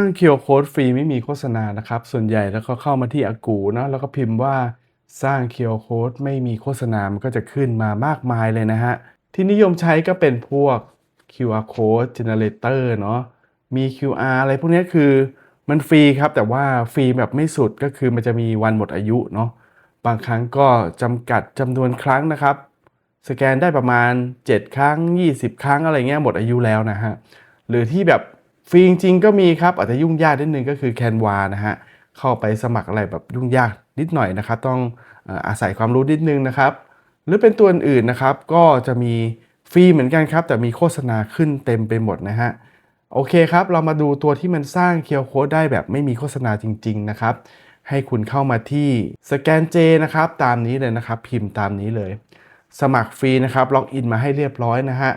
ตั้งเคียวโค้ดฟรีไม่มีโฆษณานะครับ ส่วนใหญ่แล้วก็เข้ามาที่อากูเนอะแล้วก็พิมพ์ว่าสร้างเคียวโค้ดไม่มีโฆษณา มันก็จะขึ้นมามากมายเลยนะฮะ ที่นิยมใช้ก็เป็นพวก QR code generator เนาะมี QR อะไรพวกนี้คือมันฟรีครับ แต่ว่าฟรีแบบไม่สุดก็คือมันจะมีวันหมดอายุเนาะบางครั้งก็จำกัดจำนวนครั้งนะครับ สแกนได้ประมาณ 7 ครั้ง 20 ครั้งอะไรเงี้ยหมดอายุแล้วนะฮะ หรือที่แบบ ฟรีจริงๆก็มีครับอาจจะยุ่งยากนิดนึงก็คือ Canva นะฮะเข้าไปสมัครอะไรแบบยุ่งยากนิดหน่อยนะครับ ต้องเอ่ออาศัยความรู้นิดนึงนะครับ หรือเป็นตัวอื่นๆนะครับ ก็จะมีฟรีเหมือนกันครับ แต่มีโฆษณาขึ้นเต็มไปหมดนะฮะโอเคครับ เรามาดูตัวที่มันสร้างเคียวโค้ดได้แบบไม่มีโฆษณาจริง ๆ นะครับ ให้คุณเข้ามาที่สแกนเจนะครับ ตามนี้เลยนะครับ พิมพ์ตามนี้เลย สมัครฟรีนะครับล็อกอินมาให้เรียบร้อยนะฮะ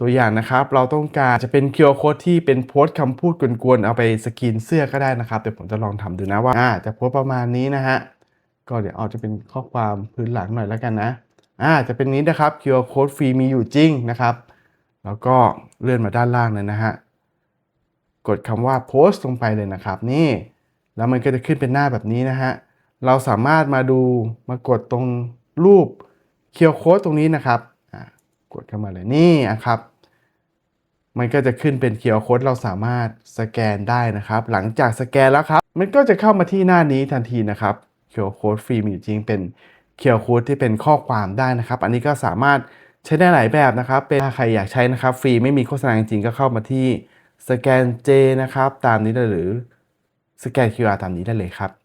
ตัวอย่างนะครับเราต้องการจะเป็นเคียวโค้ดที่เป็นโพสต์คำพูดกวนๆ เอาไปสกรีนเสื้อก็ได้นะครับเดี๋ยวผมจะลองทำดูนะว่าอ่าจะโพสประมาณนี้นะฮะก็เดี๋ยวเอาจะเป็นข้อความพื้นหลังหน่อยแล้วกันนะอ่าจะเป็นนี้นะครับ QR code ฟรีมีอยู่จริงนะครับ แล้วก็เลื่อนมาด้านล่างเลยนะฮะกดคำว่าโพสต์ลงไปเลยนะครับ นี่ แล้วมันก็จะขึ้นเป็นหน้าแบบนี้นะฮะเราสามารถมาดูมากดตรงรูป QR code ตรงนี้นะครับ กดเข้ามาเลยนี่นะครับ มันก็จะขึ้นเป็น QR code เราสามารถสแกนได้นะครับ หลังจากสแกนแล้วครับ มันก็จะเข้ามาที่หน้านี้ทันทีนะครับ QR code ฟรีมีอยู่จริงเป็น QR code ที่เป็นข้อความได้นะครับ อันนี้ก็สามารถใช้ได้หลายแบบนะครับ เป็นถ้าใครอยากใช้นะครับ ฟรีไม่มีโฆษณาจริงก็เข้ามาที่สแกน J นะครับ ตามนี้ได้หรือสแกน QR ตามนี้ได้เลยครับ